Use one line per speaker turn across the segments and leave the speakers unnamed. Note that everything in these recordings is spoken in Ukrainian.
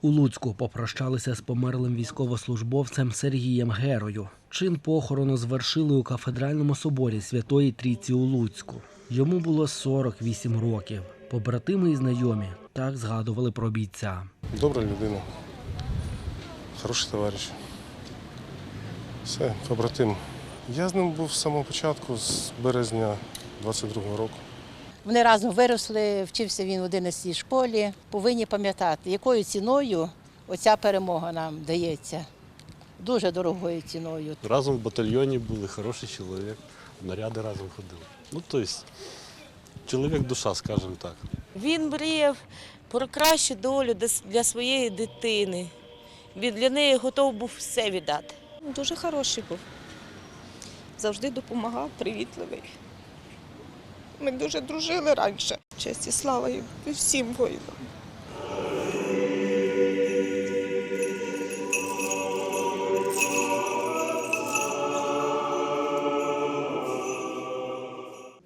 У Луцьку попрощалися з померлим військовослужбовцем Сергієм Герою. Чин похорону звершили у кафедральному соборі Святої Трійці у Луцьку. Йому було 48 років. Побратими і знайомі так згадували про бійця.
Добра людина, хороший товариш. Все, побратим. Я з ним був з самого початку, з березня 22-го року.
Вони разом виросли, вчився він в 11 школі. Повинні пам'ятати, якою ціною оця перемога нам дається. Дуже дорогою ціною.
Разом в батальйоні були, хороший чоловік, наряди разом ходили. Ну, тобто, чоловік душа, скажімо так.
Він мріяв про кращу долю для своєї дитини. Він для неї готов був все віддати.
Дуже хороший був. Завжди допомагав, привітливий. Ми дуже дружили раніше. Честь і слава їм і всім воїнам.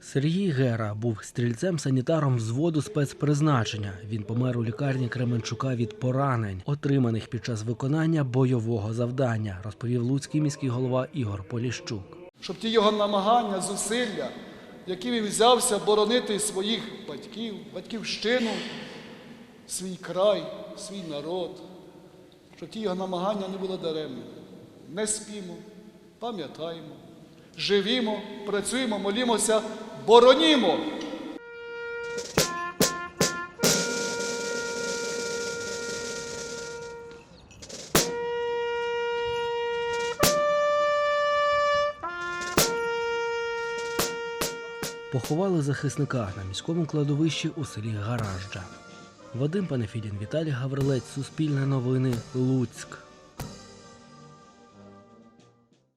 Сергій Гера був стрільцем-санітаром взводу спецпризначення. Він помер у лікарні Кременчука від поранень, отриманих під час виконання бойового завдання, розповів луцький міський голова Ігор Поліщук.
щоб ті його намагання, зусилля, які він взявся боронити своїх батьків, батьківщину, свій край, свій народ, що ті його намагання не були даремними. Не спімо, пам'ятаємо, живімо, працюємо, молімося, боронімо.
Поховали захисника на міському кладовищі у селі Гаражджа. Вадим Панефідін, Віталій Гаврилець, Суспільне новини, Луцьк.